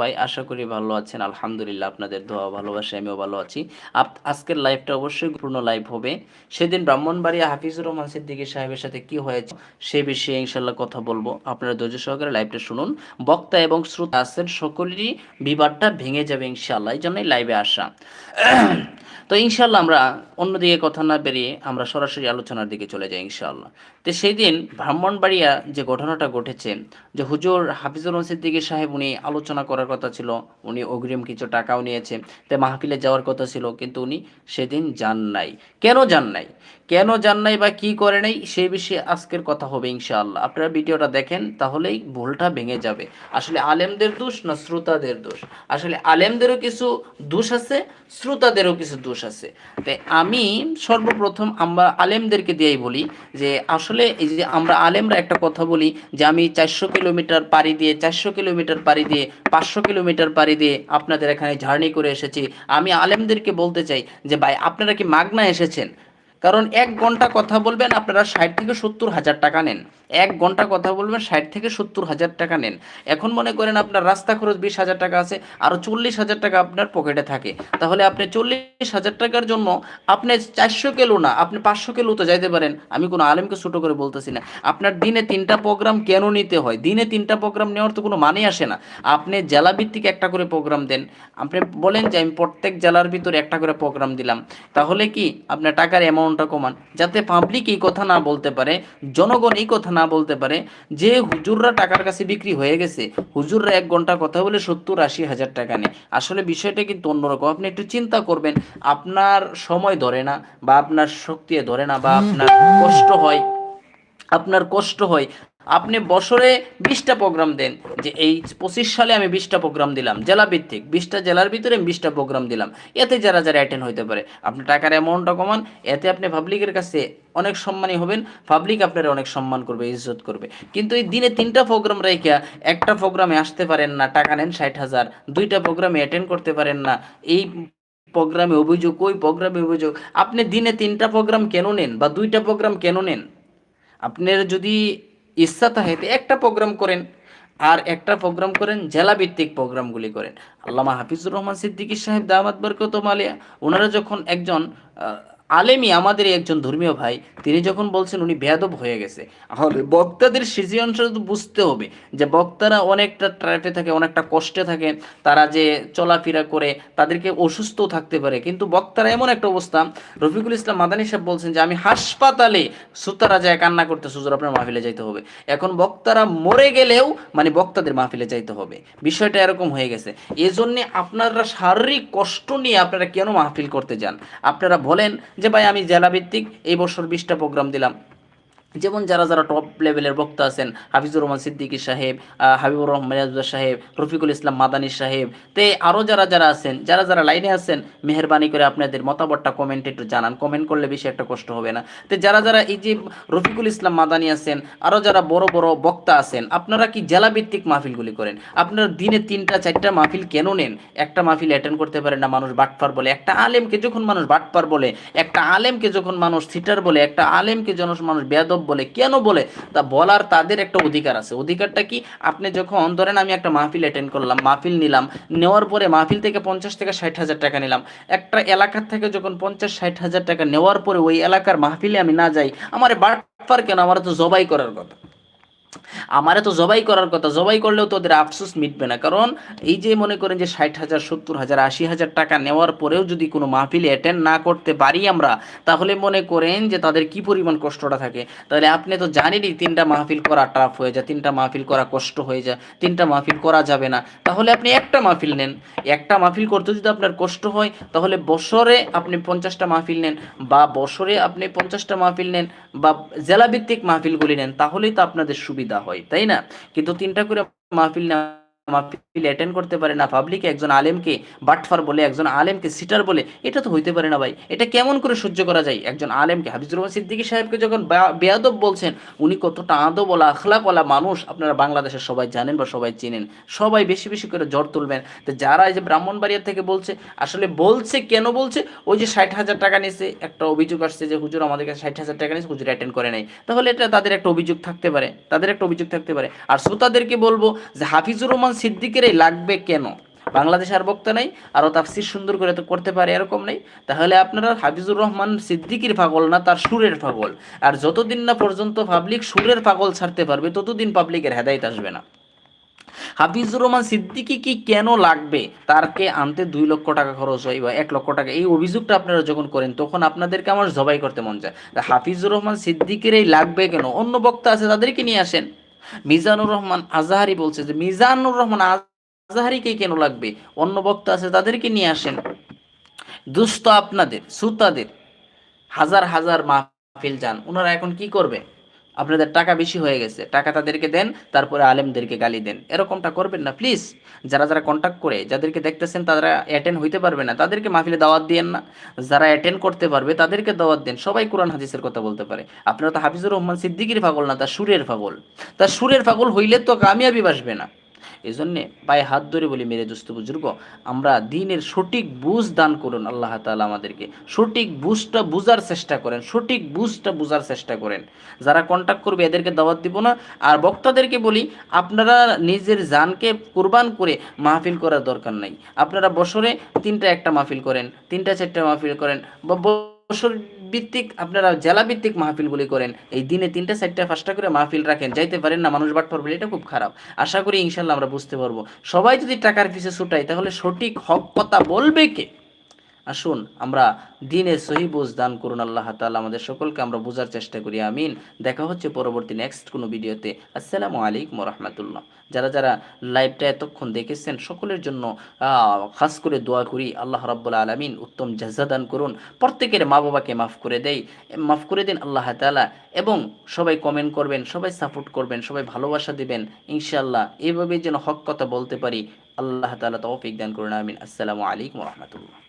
ভাই, আশা করি ভালো আছেন। আলহামদুলিল্লাহ, আপনাদের দোয়া ভালোবাসা আমিও ভালো আছি। আজকের লাইভটা অবশ্যই পূর্ণ লাইভ হবে। সেদিন ব্রাহ্মণবাড়িয়া হাফিজুর রহমান সিদ্দিকী সাহেবের সাথে কি হয়েছে সে বিষয়ে ইনশাল্লাহ কথা বলব। আপনারা ধৈর্য সহকারে লাইভটা শুনুন। বক্তা এবং শ্রোতা আছেন, সকলেরই বিবাদটা ভেঙে যাবে ইনশাল্লাহ এই জন্যই লাইভে আসা। তো ইনশাল্লাহ আমরা অন্যদিকে কথা না বেরিয়ে আমরা সরাসরি আলোচনার দিকে চলে যাই ইনশাল্লাহ তো সেই দিন ব্রাহ্মণবাড়িয়া যে ঘটনাটা ঘটেছে, যে হুজুর হাফিজুর রহমান সিদ্দিকী সাহেব উনি আলোচনা করার কথা ছিল, উনি অগ্রিম কিছু টাকাও নিয়েছে তাই মাহফিলে যাওয়ার কথা ছিল, কিন্তু উনি সেদিন যান নাই। কেন যান নাই? কেন যান নাই বা কি করে নাই সেই বিষয়ে আজকের কথা হবে ইনশাআল্লাহ। আপনারা ভিডিওটা দেখেন, তাহলেই ভুলটা ভেঙে যাবে। আসলে আলেমদের দোষ না শ্রোতাদের দোষ? আসলে আলেমদেরও কিছু দোষ আছে, শ্রোতাদেরও কিছু দোষ আছে। তাই আমি সর্বপ্রথম আমরা আলেমদেরকে দিয়েই বলি যে, আসলে এই যে আমরা আলেমরা একটা কথা বলি যে, আমি চারশো কিলোমিটার পাড়ি দিয়ে, চারশো কিলোমিটার পাড়ি দিয়ে পাঁচশো কিলোমিটার পাড়ি দিয়ে আপনাদের এখানে জার্নি করে এসেছি। আমি আলেমদেরকে বলতে চাই যে, ভাই, আপনারা কি মাগনা এসেছেন? কারণ এক ঘণ্টা কথা বলবেন, আপনারা ষাট থেকে সত্তর হাজার টাকা নেন। এক ঘণ্টা কথা বলবেন, ষাট থেকে সত্তর হাজার টাকা নেন। এখন মনে করেন আপনার রাস্তা খরচ বিশ হাজার টাকা আছে আরও চল্লিশ হাজার টাকা আপনার পকেটে থাকে। তাহলে আপনি চল্লিশ হাজার টাকার জন্য আপনি চারশো কিলো না, আপনি পাঁচশো কিলো তো যাইতে পারেন। আমি কোনো আলেমকে ছোটো করে বলতেছি না। আপনার দিনে তিনটা প্রোগ্রাম কেন নিতে হয়? দিনে তিনটা প্রোগ্রাম নেওয়ার তো কোনো মানে আসে না। আপনি জেলা ভিত্তিক একটা করে প্রোগ্রাম দেন। আপনি বলেন যে আমি প্রত্যেক জেলার ভিতরে একটা করে প্রোগ্রাম দিলাম। তাহলে কি আপনার টাকার অ্যামাউন্টটা কমান। যাতে পাবলিক এই কথা না বলতে পারে, জনগণ এই কথা না বলতে পারে যে হুজুররা টাকার কাছে বিক্রি হয়ে গেছে। হুজুররা এক ঘণ্টা কথা বলে সত্তর আশি হাজার টাকা নেয়। আসলে বিষয়টা কিন্তু অন্যরকম। আপনি একটু চিন্তা করবেন, আপনার সময় ধরে না বা আপনার শক্তি ধরে না বা আপনার কষ্ট হয়, আপনার কষ্ট হয় আপনি বছরে বিশটা প্রোগ্রাম দেন। যে এই পঁচিশ সালে আমি বিশটা প্রোগ্রাম দিলাম জেলা ভিত্তিক বিশটা জেলার ভিতরে আমি বিশটা প্রোগ্রাম দিলাম। এতে যারা যারা অ্যাটেন্ড হইতে পারে, আপনি টাকার অ্যামাউন্টটা কমান, এতে আপনি পাবলিকের কাছে অনেক সম্মানী হবেন পাবলিক আপনার অনেক সম্মান করবে, ইজ্জত করবে। কিন্তু এই দিনে তিনটা প্রোগ্রাম রেখে একটা প্রোগ্রামে আসতে পারেন না, টাকা নেন ষাট হাজার। দুইটা প্রোগ্রামে অ্যাটেন্ড করতে পারেন না। এই প্রোগ্রামে অভিযোগ, ওই প্রোগ্রামে অভিযোগ। আপনি দিনে তিনটা প্রোগ্রাম কেন নেন বা দুইটা প্রোগ্রাম কেন নেন? আপনার যদি ইচ্ছা থাকে একটা প্রোগ্রাম করেন আর একটা প্রোগ্রাম করেন জেলাভিত্তিক প্রোগ্রামগুলি করেন। আল্লামা হাফিজুর রহমান সিদ্দিকী সাহেব দামাত বরকত মালিয়া, ওনারা যখন একজন আলেমী আমাদের একজন ধর্মীয় ভাই, তিনি যখন বলছেন উনি বেয়াদব হয়ে গেছে, তাহলে বক্তাদের সিজনটা তো বুঝতে হবে যে বক্তারা অনেকটা ট্রাফে থাকে, অনেকটা কষ্টে থাকে, তারা যে চলাফেরা করে, তাদেরকে অসুস্থ থাকতে পারে। কিন্তু বক্তারা এমন একটা অবস্থা, রফিকুল ইসলাম মাদানী সাহেব বলছেন যে, আমি হাসপাতালে সুতারা যায় কান্না করতে সুজুর আপনার মাহফিলে যাইতে হবে। এখন বক্তারা মরে গেলেও মানে বক্তাদের মাহফিলে যাইতে হবে। বিষয়টা এরকম হয়ে গেছে। এজন্যে আপনারা শারীরিক কষ্ট নিয়ে আপনারা কেন মাহফিল করতে যান? আপনারা বলেন যে ভাই আমি জেলাভিত্তিক এই বছর বিশটা প্রোগ্রাম দিলাম। যেমন যারা যারা টপ লেভেলের বক্তা আছেন, হাফিজুর রহমান সিদ্দিকী সাহেব হাবিবুর রহমান মিরাজুল্লাহ সাহেব, রফিকুল ইসলাম মাদানী সাহেব, তে আরও যারা যারা আছেন, যারা যারা লাইনে আছেন, মেহরবানি করে আপনাদের মতামতটা কমেন্টে একটু জানান। কমেন্ট করলে বেশি একটা কষ্ট হবে না। তো যারা যারা এই যে রফিকুল ইসলাম মাদানী আছেন আরও যারা বড় বড় বক্তা আছেন, আপনারা কি জেলাভিত্তিক মাহফিলগুলি করেন? আপনারা দিনে তিনটা, চারটা মাহফিল কেন নেন? একটা মাহফিল অ্যাটেন্ড করতে পারেন না মানুষ বাটপার বলে, একটা আলেমকে যখন মানুষ বাটপার বলে, একটা আলেমকে যখন মানুষ সিটার বলে, একটা আলেমকে যখন মানুষ বেয়াদব বলে, কেন বলে? তা বলার তাদের একটা অধিকার আছে। অধিকারটা কি? আপনি যখন, ধরেন আমি একটা মাহফিল অ্যাটেন্ড করলাম, মাহফিল নিলাম, নেওয়ার পরে মাহফিল থেকে পঞ্চাশ থেকে ষাট হাজার টাকা নিলাম। একটা এলাকার থেকে যখন পঞ্চাশ ষাট হাজার টাকা নেওয়ার পরে ওই এলাকার মাহফিলে আমি না যাই, আমার বাটপার কেন? আমার তো জবাই করার কথা। আমারে তো জবাই করার কথা, জবাই করলেও তো ওদের আফসোস মিটবে না। কারণ এই যে মনে করেন যে ষাট হাজার, সত্তর হাজার, আশি হাজার টাকা নেওয়ার পরেও যদি কোনো মাহফিলে অ্যাটেন্ড না করতে পারি আমরা, তাহলে মনে করেন যে তাদের কি পরিমাণ কষ্টটা থাকে। তাহলে আপনি তো জানেনই তিনটা মাহফিল করা টাফ হয়ে যায়, তিনটা মাহফিল করা কষ্ট হয়ে যায়, তিনটা মাহফিল করা যাবে না। তাহলে আপনি একটা মাহফিল নেন। একটা মাহফিল করতে যদি আপনার কষ্ট হয়, তাহলে বছরে আপনি পঞ্চাশটা মাহফিল নেন বা বছরে আপনি পঞ্চাশটা মাহফিল নেন বা জেলাভিত্তিক মাহফিলগুলি নেন, তাহলেই তো আপনাদের সুবিধা। হয় তাই না? কিন্তু তিনটা করে মাহফিল না মাহফিল অ্যাটেন্ড করতে পারে না পাবলিকে একজন আলেমকে বাটফার বলে, একজন আলেমকে সিটার বলে, এটা তো হইতে পারে না ভাই। এটা কেমন করে সহ্য করা যায়? একজন আলেমকে, হাফিজুর রহমান সিদ্দিকী সাহেবকে যখন বেয়াদব বলছেন, উনি কতটা আদব বলা আখলাকওয়ালা মানুষ, আপনারা বাংলাদেশের সবাই জানেন বা সবাই চিনেন। সবাই বেশি বেশি করে জ্বর তুলবেন। তো যারা এই যে ব্রাহ্মণবাড়িয়া থেকে বলছে, আসলে বলছে, কেন বলছে? ওই যে ষাট হাজার টাকা নিয়েছে, একটা অভিযোগ আসছে যে, হুজুর, আমাদের কাছে ষাট হাজার টাকা নিয়েছে, হুজুর অ্যাটেন্ড করে নাই। তাহলে এটা তাদের একটা অভিযোগ থাকতে পারে, তাদের একটা অভিযোগ থাকতে পারে। আর শ্রোতাদেরকে বলব যে, হাফিজুর রহমান সিদ্দিকের এই লাগবে কেন? বাংলাদেশ আর বক্তা নাই আরও তাফসির সুন্দর করে তো করতে পারে, এরকম নেই। তাহলে আপনারা হাফিজুর রহমান সিদ্দিকির পাগল না তার সুরের পাগল? আর যতদিন না পর্যন্ত পাবলিক সুরের পাগল ছাড়তে পারবে, ততদিন পাবলিকের হেদায়ত আসবে না। হাফিজুর রহমান সিদ্দিকি কি কেন লাগবে? তারকে আনতে দুই লক্ষ টাকা খরচ হয় বা এক লক্ষ টাকা। এই অভিযোগটা আপনারা যখন করেন, তখন আপনাদেরকে আমার জবাই করতে মন তা হাফিজুর রহমান সিদ্দিকির এই লাগবে কেন? অন্য বক্তা আছে, তাদেরকে নিয়ে আসেন। মিজানুর রহমান আজাহারি বলছে যে, মিজানুর রহমান আজাহারিকে কেন লাগবে? অন্য বক্তা আছে, তাদেরকে নিয়ে আসেন। দুস্থ আপনাদের সুতাদের হাজার হাজার মাহফিল যান। ওনারা এখন কি করবে? আপনাদের টাকা বেশি হয়ে গেছে, টাকা তাদেরকে দেন, তারপরে আলেমদেরকে গালি দেন। এরকমটা করবেন না প্লিজ যারা যারা কন্ট্যাক্ট করে, যাদেরকে দেখতেছেন, তারা অ্যাটেন্ড হইতে পারবে না। তাদেরকে মাহফিলে দাওয়াত দিয়েন না। যারা অ্যাটেন্ড করতে পারবে, তাদেরকে দাওয়াত দেন। সবাই কোরআন হাদিসের কথা বলতে পারে। আপনারা তো হাফিজুর রহমান সিদ্দিকির পাগল না, তার সুরের পাগল। তার সুরের পাগল হইলে তো কামিয়াবি বাসবে না। এই জন্যে পায়ে হাত ধরে বলি, মেরে দুস্থ বুজুর্গ, আমরা দিনের সঠিক বুঝ দান করুন আল্লাহ তাআলা আমাদেরকে। সঠিক বুঝটা বুঝার চেষ্টা করেন, সঠিক বুঝটা বুঝার চেষ্টা করেন। যারা কন্ট্যাক্ট করবে, এদেরকে দাওয়াত দিব না। আর বক্তাদেরকে বলি, আপনারা নিজের জানকে কোরবান করে মাহফিল করার দরকার নাই। আপনারা বছরে তিনটা একটা মাহফিল করেন, তিনটা চারটা মাহফিল করেন, বা বছর ভিত্তিক আপনারা জেলা ভিত্তিক মাহফিলগুলি করেন, এই দিনে তিনটা, চারটা, পাঁচটা করে মাহফিল রাখেন, যাইতে পারেন না, মানুষ বাট পারবেন এটা খুব খারাপ। আশা করি ইনশাল্লাহ আমরা বুঝতে পারব। সবাই যদি টাকার পিছিয়ে ছুটাই তাহলে সঠিক হক কথা বলবে কে? আসুন, আমরা দিনে সহি বুঝ দান করুন আল্লাহ তাআলা, আমাদের সকলকে আমরা বোঝার চেষ্টা করি, আমিন। দেখা হচ্ছে পরবর্তী নেক্সট কোনো ভিডিওতে। আসসালামু আলাইকুম রহমতুল্লাহ। যারা যারা লাইভটা এতক্ষণ দেখেছেন, সকলের জন্য খাস করে দোয়া করি, আল্লাহ রাব্বুল আলামিন উত্তম জাজা দান করুন। প্রত্যেকের মা বাবাকে মাফ করে দেই, মাফ করে দিন আল্লাহ তালা এবং সবাই কমেন্ট করবেন, সবাই সাপোর্ট করবেন, সবাই ভালোবাসা দিবেন। ইনশাআল্লাহ এইভাবে যেন হক কথা বলতে পারি, আল্লাহ তাআলা তৌফিক দান করুন, আমিন। আসসালামু আলাইকুম রহমতুল্লাহ।